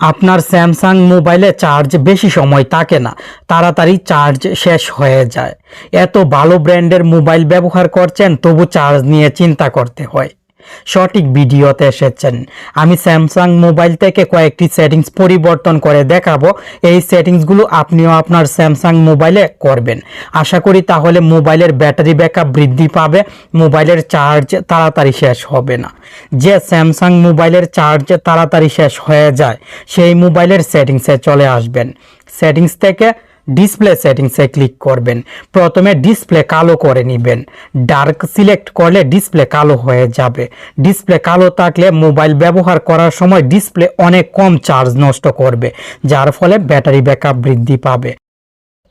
আপনার স্যামসাং মোবাইলে চার্জ বেশি সময় থাকে না, তাড়াতাড়ি চার্জ শেষ হয়ে যায়। এত ভালো ব্র্যান্ডের মোবাইল ব্যবহার করছেন, তবু চার্জ নিয়ে চিন্তা করতে হয়। সঠিক ভিডিওতে এসেছেন। আমি স্যামসাং মোবাইল থেকে কয়েকটি সেটিংস পরিবর্তন করে দেখাবো। এই সেটিংসগুলো আপনিও আপনার স্যামসাং মোবাইলে করবেন। আশা করি তাহলে মোবাইলের ব্যাটারি ব্যাকআপ বৃদ্ধি পাবে, মোবাইলের চার্জ তাড়াতাড়ি শেষ হবে না। যে স্যামসাং মোবাইলের চার্জ তাড়াতাড়ি শেষ হয়ে যায়, সেই মোবাইলের সেটিংসে চলে আসবেন। সেটিংস থেকে ডিসপ্লে সেটিংসে ক্লিক করবেন। প্রথমে ডিসপ্লে কালো করে নেবেন। ডার্ক সিলেক্ট করলে ডিসপ্লে কালো হয়ে যাবে। ডিসপ্লে কালো থাকলে মোবাইল ব্যবহার করার সময় ডিসপ্লে অনেক কম চার্জ নষ্ট করবে, যার ফলে ব্যাটারি ব্যাকআপ বৃদ্ধি পাবে।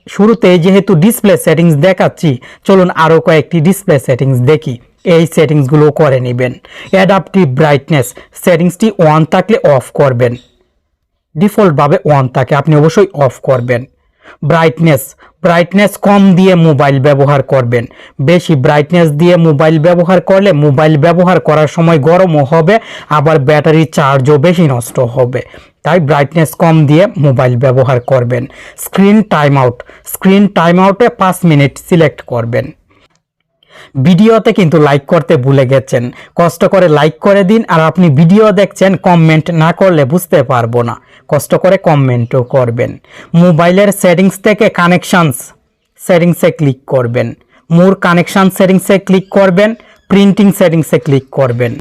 শুরুতেই যেহেতু ডিসপ্লে সেটিংস দেখাচ্ছি, চলুন আরও কয়েকটি ডিসপ্লে সেটিংস দেখি। এই সেটিংসগুলো করে নেবেন। অ্যাডাপটিভ ব্রাইটনেস সেটিংসটি অন থাকলে অফ করবেন। ডিফল্টভাবে অন থাকে, আপনি অবশ্যই অফ করবেন। ব্রাইটনেস ব্রাইটনেস কম দিয়ে মোবাইল ব্যবহার করবেন। বেশি ব্রাইটনেস দিয়ে মোবাইল ব্যবহার করলে মোবাইল ব্যবহার করার সময় গরমও হবে, আবার ব্যাটারি চার্জও বেশি নষ্ট হবে। তাই ব্রাইটনেস কম দিয়ে মোবাইল ব্যবহার করবেন। Screen time out screen time আউটে পাঁচ মিনিট সিলেক্ট করবেন। ভিডিওতে কিন্তু লাইক করতে ভুলে গেছেন। কষ্ট করে লাইক করে দিন আর আপনি ভিডিও দেখছেন কমেন্ট না করলে বুঝতে পারব না। কষ্ট করে কমেন্টও করবেন। মোবাইলের সেটিংস থেকে কানেকশানস সেটিংসে ক্লিক করবেন। মোর কানেকশান সেটিংসে ক্লিক করবেন। প্রিন্টিং সেটিংসে ক্লিক করবেন।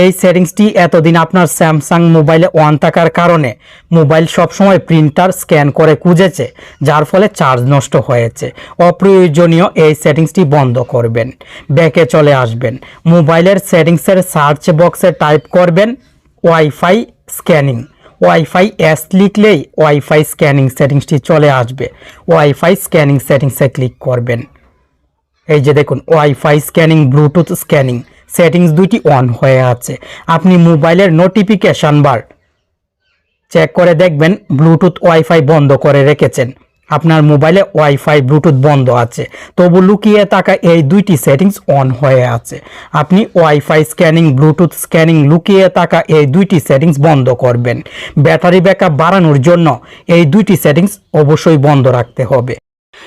এই সেটিংসটি এতদিন আপনার স্যামসাং মোবাইলে অন থাকার কারণে মোবাইল সবসময় প্রিন্টার স্ক্যান করে খুঁজেছে, যার ফলে চার্জ নষ্ট হয়েছে। অপ্রয়োজনীয় এই সেটিংসটি বন্ধ করবেন। ব্যাকে চলে আসবেন। মোবাইলের সেটিংসের সার্চ বক্সে টাইপ করবেন ওয়াইফাই স্ক্যানিং ওয়াইফাই এস লিখলেই ওয়াইফাই স্ক্যানিং সেটিংসটি চলে আসবে। ওয়াইফাই স্ক্যানিং সেটিংসে ক্লিক করবেন। এই যে দেখুন wifi scanning bluetooth scanning settings দুইটি অন হয়ে আছে। আপনি মোবাইলের নোটিফিকেশন বার চেক করে দেখবেন ব্লুটুথ ওয়াইফাই বন্ধ করে রেখেছেন। আপনার মোবাইলে ওয়াইফাই ব্লুটুথ বন্ধ আছে। তবু লুকিয়ে থাকা এই দুইটি সেটিংস অন হয়ে আছে। আপনি ওয়াইফাই স্ক্যানিং ব্লুটুথ স্ক্যানিং লুকিয়ে থাকা এই দুইটি সেটিংস বন্ধ করবেন। ব্যাটারি ব্যাকআপ বাড়ানোর জন্য এই দুইটি সেটিংস অবশ্যই বন্ধ রাখতে হবে।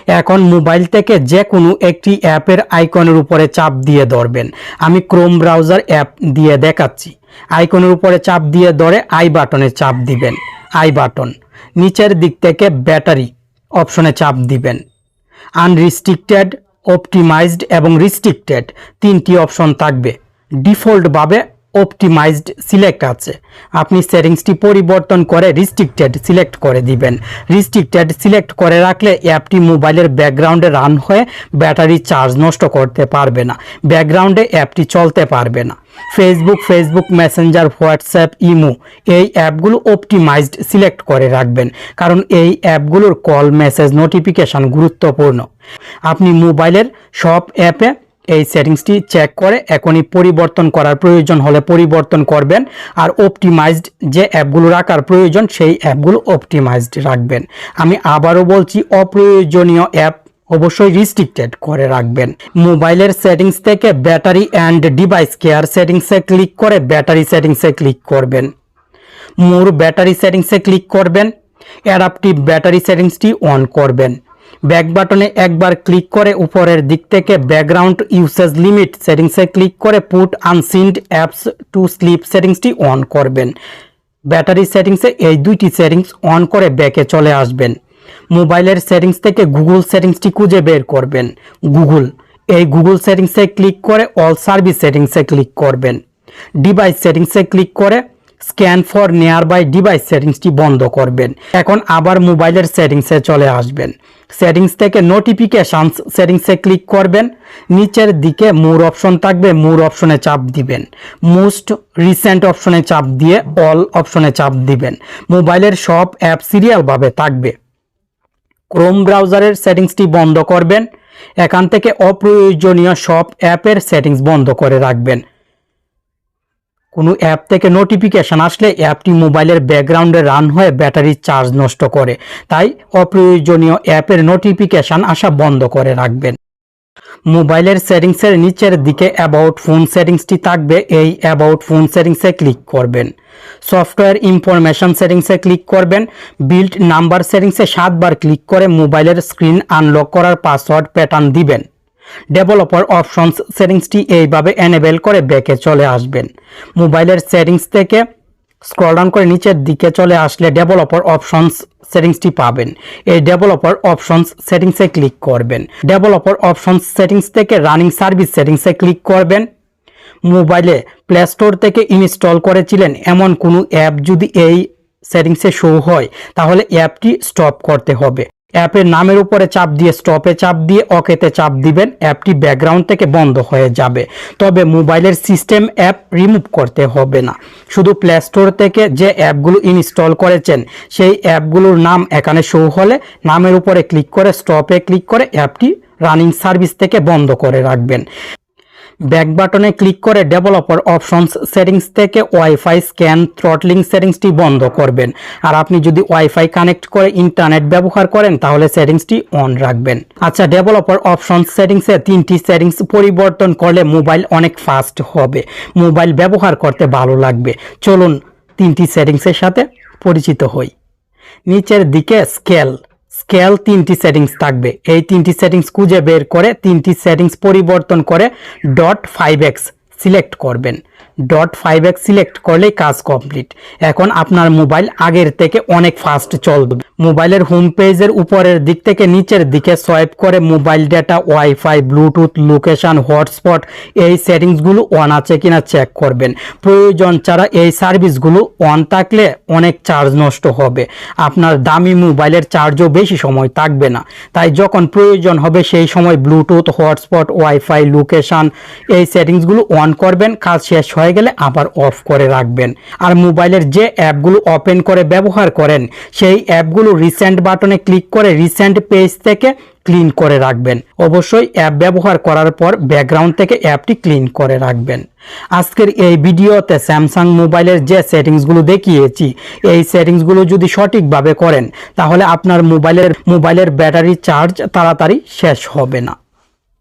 এখন মোবাইল থেকে যে কোনো একটি অ্যাপের আইকনের উপরে চাপ দিয়ে ধরবেন। আমি ক্রোম ব্রাউজার অ্যাপ দিয়ে দেখাচ্ছি। আইকনের উপরে চাপ দিয়ে ধরে আই বাটনে চাপ দিবেন। I button. নিচের দিক থেকে ব্যাটারি অপশনে চাপ দিবেন। আনরিস্ট্রিক্টেড, অপটিমাইজড এবং রিস্ট্রিক্টেড তিনটি অপশন থাকবে। ডিফল্টভাবে অপটিমাইজড সিলেক্ট আছে। আপনি সেটিংসটি পরিবর্তন করে রিস্ট্রিক্টেড সিলেক্ট করে দিবেন। রিস্ট্রিক্টেড সিলেক্ট করে রাখলে অ্যাপটি মোবাইলের ব্যাকগ্রাউন্ডে রান হয়ে ব্যাটারি চার্জ নষ্ট করতে পারবে না। ব্যাকগ্রাউন্ডে অ্যাপটি চলতে পারবে না। Facebook Facebook Messenger WhatsApp imo এই অ্যাপগুলো অপটিমাইজড সিলেক্ট করে রাখবেন কারণ এই অ্যাপগুলোর কল মেসেজ নোটিফিকেশান গুরুত্বপূর্ণ। আপনি মোবাইলের সব অ্যাপে এই সেটিংসটি চেক করে এখনই পরিবর্তন করার প্রয়োজন হলে পরিবর্তন করবেন আর অপটিমাইজড যে অ্যাপগুলো রাখার প্রয়োজন সেই অ্যাপগুলো অপটিমাইজড রাখবেন। আমি আবারও বলছি, অপ্রয়োজনীয় অ্যাপ অবশ্যই রিস্ট্রিক্টেড করে রাখবেন। মোবাইলের সেটিংস থেকে ব্যাটারি অ্যান্ড ডিভাইস কেয়ার সেটিংসে ক্লিক করে ব্যাটারি সেটিংসে ক্লিক করবেন। মোর ব্যাটারি সেটিংসে ক্লিক করবেন। অ্যাডাপটিভ ব্যাটারি সেটিংসটি অন করবেন। ব্যাক বাটনে একবার ক্লিক করে উপরের দিক থেকে ব্যাকগ্রাউন্ড ইউসেজ লিমিট সেটিংসে ক্লিক করে put unused apps to sleep সেটিংসটি on করবেন। ব্যাটারি সেটিংসে এই দুইটি সেটিংস অন করে ব্যাকে চলে আসবেন। মোবাইলের সেটিংস থেকে গুগল সেটিংসটি খুঁজে বের করবেন। গুগল এই গুগল সেটিংসে ক্লিক করে অল সার্ভিস সেটিংসে ক্লিক করবেন। ডিভাইস সেটিংসে ক্লিক করে scan for nearby device সেটিংসটি বন্ধ করবেন। এখন আবার মোবাইলের সেটিংসে চলে আসবেন। সেটিংস থেকে নোটিফিকেশানস সেটিংসে ক্লিক করবেন। নিচের দিকে মোর অপশন থাকবে মোর অপশনে চাপ দিবেন। মোস্ট রিসেন্ট অপশনে চাপ দিয়ে অল অপশনে চাপ দিবেন। মোবাইলের সব অ্যাপ সিরিয়ালভাবে থাকবে। ক্রোম ব্রাউজারের সেটিংসটি বন্ধ করবেন। এখান থেকে অপ্রয়োজনীয় সব অ্যাপের সেটিংস বন্ধ করে রাখবেন। কোনো অ্যাপ থেকে নোটিফিকেশন আসলে অ্যাপটি মোবাইলের ব্যাকগ্রাউন্ডে রান হয়ে ব্যাটারির চার্জ নষ্ট করে। তাই অপ্রয়োজনীয় অ্যাপের নোটিফিকেশন আসা বন্ধ করে রাখবেন। মোবাইলের সেটিংসের নিচের দিকে অ্যাবাউট ফোন সেটিংসটি থাকবে, এই অ্যাবাউট ফোন সেটিংসে ক্লিক করবেন। সফটওয়্যার ইনফরমেশন সেটিংসে ক্লিক করবেন বিল্ড নাম্বার সেটিংসে সাতবার ক্লিক করে মোবাইলের স্ক্রিন আনলক করার পাসওয়ার্ড প্যাটার্ন দিবেন। ডেভেলপার অপশনস সেটিংসটি এইভাবে এনেবেল করে ব্যাকে চলে আসবেন। মোবাইলের সেটিংস থেকে স্ক্রল ডাউন করে নিচের দিকে চলে আসলে ডেভেলপার অপশনস সেটিংসটি পাবেন। এই ডেভেলপার অপশনস সেটিংসে ক্লিক করবেন। ডেভেলপার অপশনস সেটিংস থেকে রানিং সার্ভিস সেটিংসে ক্লিক করবেন। মোবাইলে প্লে স্টোর থেকে ইনস্টল করেছিলেন এমন কোনো অ্যাপ যদি এই সেটিংসে শো হয়, তাহলে অ্যাপটি স্টপ করতে হবে। অ্যাপের নামের উপরে চাপ দিয়ে স্টপে চাপ দিয়ে অকেতে চাপ দিবেন, অ্যাপটি ব্যাকগ্রাউন্ড থেকে বন্ধ হয়ে যাবে। তবে মোবাইলের সিস্টেম অ্যাপ রিমুভ করতে হবে না। শুধু প্লে স্টোর থেকে যে অ্যাপগুলো ইনস্টল করেছেন, সেই অ্যাপগুলোর নাম এখানে শো হলে নামের উপরে ক্লিক করে স্টপে ক্লিক করে অ্যাপটি রানিং সার্ভিস থেকে বন্ধ করে রাখবেন। ব্যাক বাটনে ক্লিক করে ডেভেলপার অপশনস সেটিংস থেকে ওয়াইফাই স্ক্যান থ্রটলিং সেটিংসটি বন্ধ করবেন। আর আপনি যদি ওয়াইফাই কানেক্ট করে ইন্টারনেট ব্যবহার করেন, তাহলে সেটিংসটি অন রাখবেন। আচ্ছা ডেভেলপার অপশনস সেটিংসে তিনটি সেটিংস পরিবর্তন করলে মোবাইল অনেক ফাস্ট হবে। মোবাইল ব্যবহার করতে ভালো লাগবে। চলুন তিনটি সেটিংসের সাথে পরিচিত হই। নিচের দিকে স্কেল। স্কেল তিনটি সেটিংস থাকবে। এই তিনটি সেটিংস খুঁজে বের করে তিনটি সেটিংস পরিবর্তন করে ডট ফাইভ এক্স সিলেক্ট করবেন। ডট ফাইভ এক্স সিলেক্ট করলেই কাজ কমপ্লিট এখন আপনার মোবাইল আগের থেকে অনেক ফাস্ট চলবে। মোবাইলের হোম পেজের উপরের দিক থেকে নিচের দিকে সোয়াইপ করে mobile data wifi bluetooth location hotspot এই সেটিংসগুলো অন আছে কিনা চেক করবেন। প্রয়োজন ছাড়া এই সার্ভিসগুলো অন থাকলে অনেক চার্জ নষ্ট হবে। আপনার দামি মোবাইলের চার্জও বেশি সময় থাকবে না। তাই যখন প্রয়োজন হবে সেই সময় ব্লুটুথ হটস্পট ওয়াইফাই লোকেশন এই সেটিংসগুলো অন করবেন। কাজ শেষ হয়ে গেলে আবার অফ করে রাখবেন। আর মোবাইলের যে অ্যাপগুলো ওপেন করে ব্যবহার করেন, সেই অ্যাপগুলো রিসেন্ট বাটনে ক্লিক করে রিসেন্ট পেজ থেকে ক্লিন করে রাখবেন। অবশ্যই অ্যাপ ব্যবহার করার পর ব্যাকগ্রাউন্ড থেকে অ্যাপটি ক্লিন করে রাখবেন। আজকের এই ভিডিওতে স্যামসাং মোবাইলের যে সেটিংসগুলো দেখিয়েছি, এই সেটিংসগুলো যদি সঠিকভাবে করেন, তাহলে আপনার মোবাইলের মোবাইলের ব্যাটারি চার্জ তাড়াতাড়ি শেষ হবে না।